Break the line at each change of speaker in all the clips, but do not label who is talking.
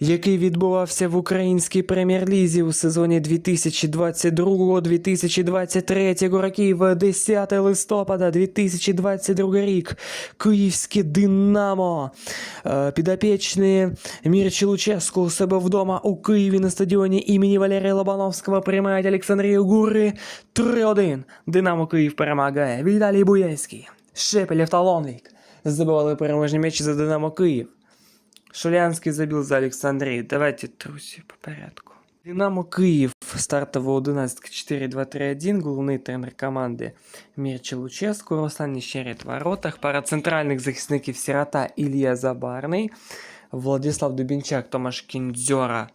який відбувався в українській прем'єр-лізі у сезоні 2022-2023 років, 10 листопада 2022 рік. Київське Динамо. Е, Підопічні Мірчі Луческу у себе вдома у Києві на стадіоні імені Валерія Лобановського приймають Олександрію Гури 3-1. Динамо Київ перемагає. Віталій Буяльський, Шепелєв та Лонвік забивали переможні м'ячі за Динамо Київ. Шулянський забил за Олександрію. Давайте, друзі, по порядку. Динамо Київ, стартова 11 4-2-3-1, головний тренер команди Мірчі Луческу, Руслан Ніщерет в воротах, пара центральних захисників Сірота Ілля Забарний, Владислав Дубінчак, Томаш Кіндзьора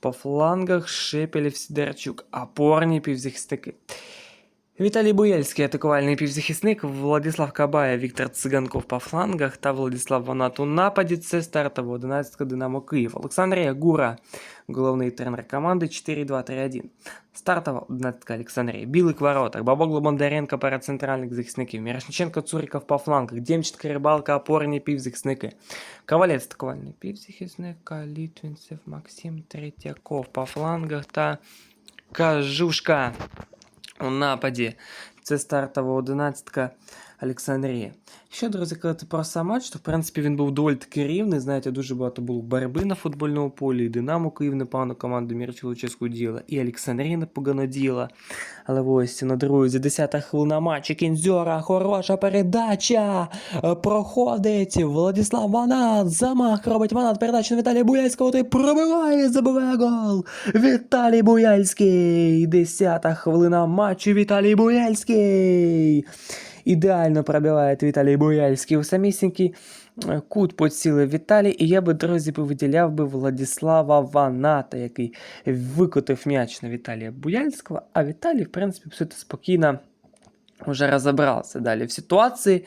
по флангах, Шепелєв, Сидорчук, опорні півзахисники. Віталій Буяльський, атакувальний півзахисник, Владислав Кабая, Віктор Циганков по флангах та Владислав Ванат у нападі. Це стартова 11 Динамо Київ. Олександрія Гура, головний тренер команди 4-2-3-1. Стартова 11 Олександрія. Білик в воротах, Бабогло Бондаренко перед центральних захисників, Мірошниченко Цуриков по флангах, Демченко Рибалка, опорні півзахисники. Ковалець атакувальний півзахисник, Літвінцев, Максим Третьяков по флангах та Кажушка У нападі. Це стартова одинадцятка Олександрії. Що, друзі, казати про сам матч, то в принципі він був доволі таки рівний. Знаєте, дуже багато було боротьби на футбольному полі. І Динамо Київ непогано команду Мірчилоческу діла, і Олександрія непогано діла. Але ось, ну, друзі, 10-та хвилина матчу. Кінзьора, хороша передача. Е, Проходить. Владислав Ванат. Замах робить Ванат. Передача на Віталія Буяльського. Той пробиває, забиває гол. Віталій Буяльський. 10-та хвилина матчу. Віталій Буяльський. Ідеально пробиває Віталій Буяльський у самісінький е, кут поцілив Віталій. І я би, друзі, виділяв би Владислава Ваната, який викотив м'яч на Віталія Буяльського. А Віталій, в принципі, все це спокійно вже розібрався далі в ситуації.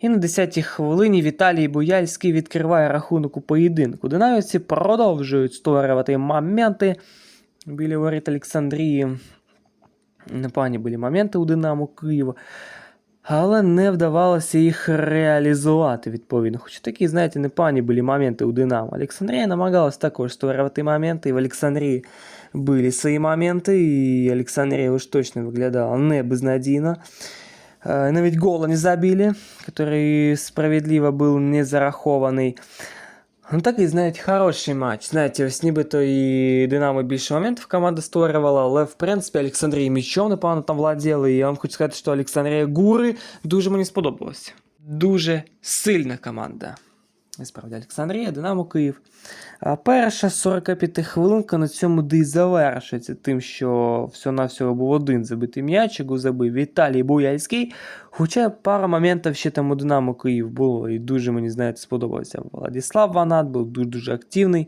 І на 10-й хвилині Віталій Буяльський відкриває рахунок у поєдинку. Динамівці продовжують створювати моменти біля воріт Олександрії. Непогані були моменти у Динамо Києва. Але не вдавалося їх реалізувати відповідно. Хоч такі, знаєте, непані були моменти у Динамо. Олександрія намагалась також створювати моменти, і в Олександрії були свої моменти, і Олександрія уж точно виглядала не безнадійно. Е, Навіть гола не забили, який справедливо був не зарахований. Ну такий, знаєте, хороший матч. Знаєте, ось нібито і Динамо більше моментів команда створювала, але в принципі Олександрія м'ячом непогано там владіли. І я вам хочу сказати, що Олександрія Гури дуже мені сподобалося. Дуже сильна команда. І Справді, Олександрія, Динамо Київ. А перша 45 хвилинка на цьому де й завершиться тим, що всього-навсього був один забитий м'яч, яку забив Віталій Буяльський. Хоча пара моментів ще там у Динамо Київ було, і дуже мені, знаєте, сподобався. Владислав Ванат був дуже-дуже активний.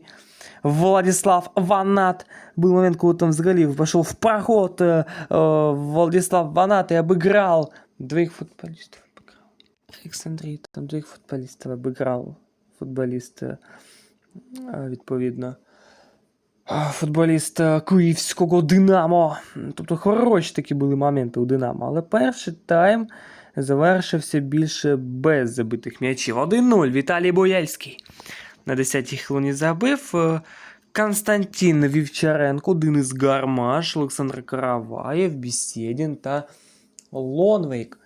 Владислав Ванат. Был момент, коли там взагалі пошел в проход. э, э, Владислав Ванат и обыграл двоих футболистов. Обыграл. Олександрій там двоїх футболістів обыграл. Футболіст, е, е, відповідно. Футболіст е, київського Динамо. Тобто хороші такі були моменти у Динамо. Але перший тайм завершився більше без забитих м'ячів. 1-0. Віталій Бояльський. На 10-й хвилині забив. Константин Вівчаренко, Денис Гармаш, Олександр Караваєв, Бісєдін та Лонвейк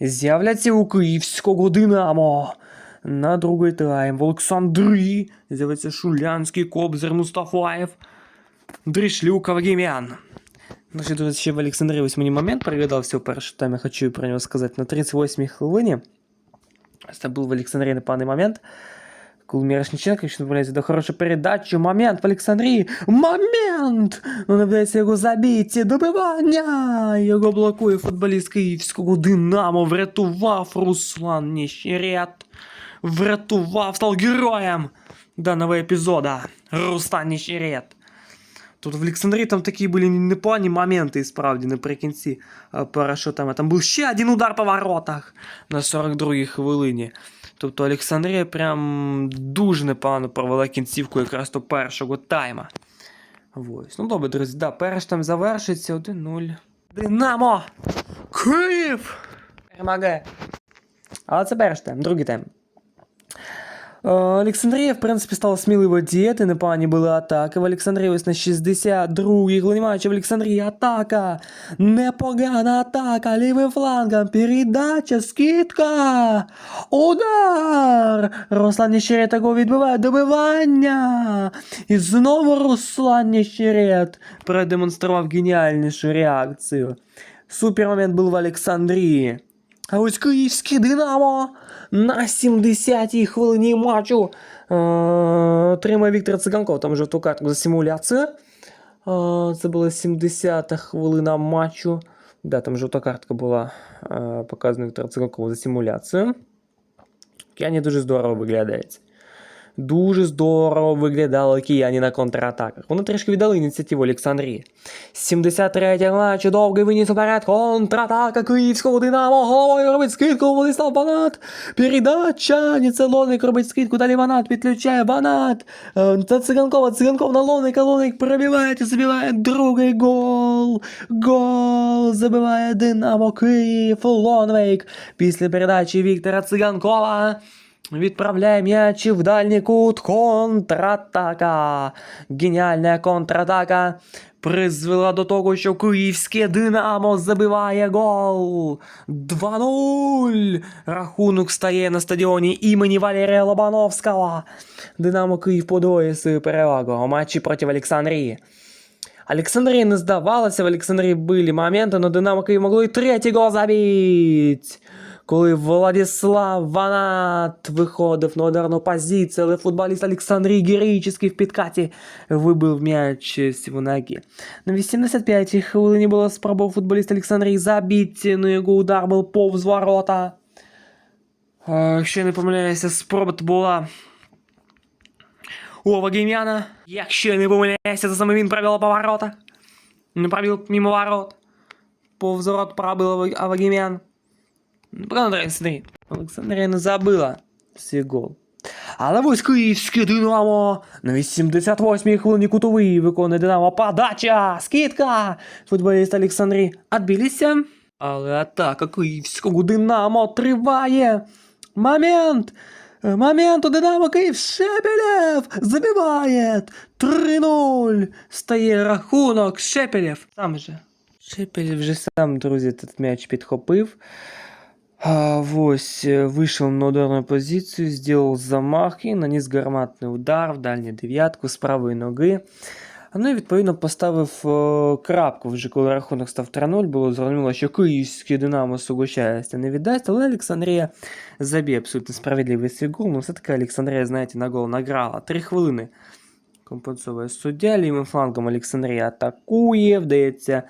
з'являться у київського Динамо. На другий тайм в Олександрії з'явиться Шулянський, Кобзер, Мустафаєв, Дрішлюк, Авгімян. Ну, ще, до речі, ще в Олександрії ось мені момент пригадався у першому таймі, хочу про нього сказати. На 38-й хвилині це був в Олександрії непоганий момент. Коли Мірошниченко, якщо не помиляюся, до хорошу передачу. Момент в Олександрії. Момент! Ну, не вдається його забити. Добивання! Його блокує футболіст київського Динамо. Врятував Руслан Ніщерет. Врятував, став героєм даного епізоду. Руслан Ніщерет. Тут в Олександрії там такі були непогані моменти, і справді, наприкінці е. Там був ще один удар по воротах на 42-й хвилині. Тобто Олександрія прям дуже непогано провела кінцівку якраз до першого тайма. Ось. Ну добре, друзі, да, перший там завершиться 1-0. Динамо! Київ! Перемагає. Але це перший тайм, другий тайм. Олександрія, в принципі, стала сміливо діяти, непогані були атаки. В Олександрії ось на 62-й хвилині матчу в Олександрії атака. Непогана атака лівим флангом. Передача, скидка. Удар! Руслан Нещерет його відбиває добивання. І знову Руслан Нещерет продемонстрував геніальнішу реакцію. Супер момент був в Олександрії. А ось київське Динамо на 70-й хвилині матчу е, отримає Віктор Циганков. Там жовту картку за симуляцію. Е, це була 70-та хвилина матчу. Да, там жовта картка була е, показана Віктора Циганкова за симуляцію. Кияні дуже здорово виглядають. Дуже здорово виглядали кияні на контратаках. Вони трішки віддали ініціативу Олександрії. 73 матч, довгий виніс уперед, контратака київського Динамо, головою робить скидку, Владислав Банат, передача, Ніцелоник робить скидку, далі Банат підключає. Банат, Е, та Циганкова, Циганков на Лоник, а Лоник пробиває забиває другий гол, гол, забиває Динамо Київ, Лонвейк, після передачі Віктора Циганкова, Відправляє м'яч в дальній кут. Контратака. Геніальна контратака призвела до того, що київське Динамо забиває гол. 2-0. Рахунок стає на стадіоні імені Валерія Лобановського. Динамо Київ подвоює свою перевагу у матчі проти Олександрії. Олександрія не здавалася, в Олександрії були моменти, но Динамо Київ могло і третій гол забити. Коли Владислав Ванат виходив на ударну позицію, але футболіст Олександрій героїчний в підкаті вибив м'яч з його ноги. На 85-й хвилині була спроба у футболіста Олександрії забити, но його удар був повз ворота. Е, Якщо я не помиляюся, спроба то була у Авагімяна. Якщо я не помиляюся, то саме він провів поворота. Не пробив мимо ворот. Повз ворот пробив Ава- Авагімян. Правда, Олександрія. Олександрія не забила свій гол. Але ось київське Динамо на 88-й хвилині кутовий виконує Динамо подача, скидка. Футболіст Олександрії відбилися. Але атака київського Динамо триває. Момент! Момент у Динамо Київ Шепелєв забиває 3-0. Стає рахунок Шепелєв. Сам же. Шепелєв вже сам, друзі, этот м'яч підхопив. Ось, е, вийшов на ударну позицію, зробив замах і наніс гарматний удар в дальню дев'ятку з правої ноги. Ну і відповідно поставив е, крапку вже коли рахунок став 3-0, було зрозуміло, що київське Динамо свого не віддасть, але Олександрія заб'є абсолютно справедливий свій гол. Ну все-таки Олександрія, знаєте, на гол награла. Три хвилини компенсує суддя, лівим флангом Олександрія атакує, вдається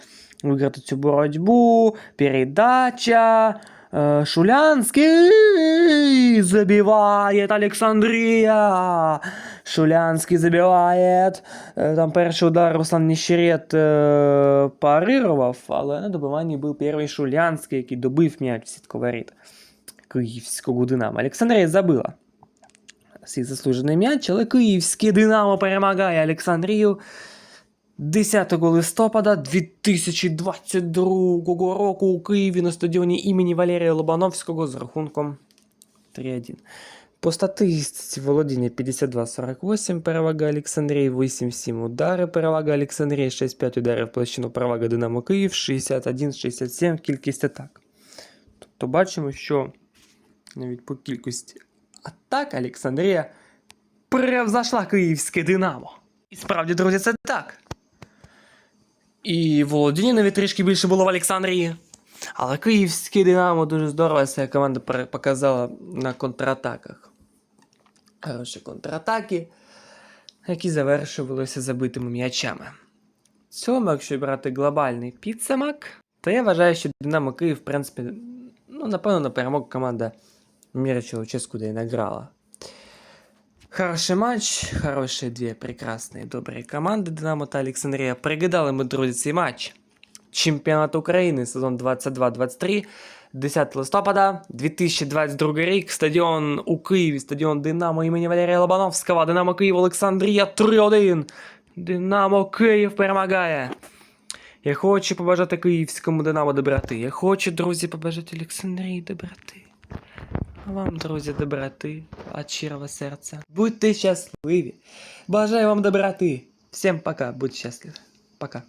виграти цю боротьбу, передача. Е, Шулянский забивает Александрия. Шулянский забивает. Е, Там перший удар Руслан Нещерет е, парирував, але на добиванні був перший Шулянський, який добив м'яч в сітку воріт київського Динамо. Олександрія забила свій заслужений м'яч, але київське Динамо перемагає Олександрію 10 листопада 2022 року у Києві на стадіоні імені Валерія Лобановського з рахунком 3-1. По статистиці володіння 52-48 перевага Олександрії, 8-7 удари перевага Олександрії, 6-5 ударів площину перевага Динамо Київ, 61-67 кількість атак. Тобто бачимо, що навіть по кількості атак Олександрія превзошла київське Динамо. І справді, друзі, це так. І володіння навіть трішки більше було в Олександрії. Але київське Динамо дуже здорово себе команда показала на контратаках. Хороші контратаки, які завершувалися забитими м'ячами. В цьому, якщо брати глобальний підсумок, то я вважаю, що Динамо Київ, в принципі, ну, напевно, на перемогу команда Мира Человеческую да и награла. Хороший матч, хорошие две прекрасные, добрые команды Динамо та Олександрія. Пригадали ми, друзі, цей матч. Чемпіонат України, сезон 22-23, 10 листопада, 2022 рік, стадіон у Києві, стадіон Динамо імені Валерія Лобановського, Динамо Київ, Олександрія 3-1. Динамо Київ перемагає. Я хочу побажати київському Динамо доброти. Я хочу, друзі, побажати Олександрії доброти. Вам, друзі, доброти, від щирого серця. Будьте щасливі. Бажаю вам доброти. Всім пока, будьте щасливі. Пока.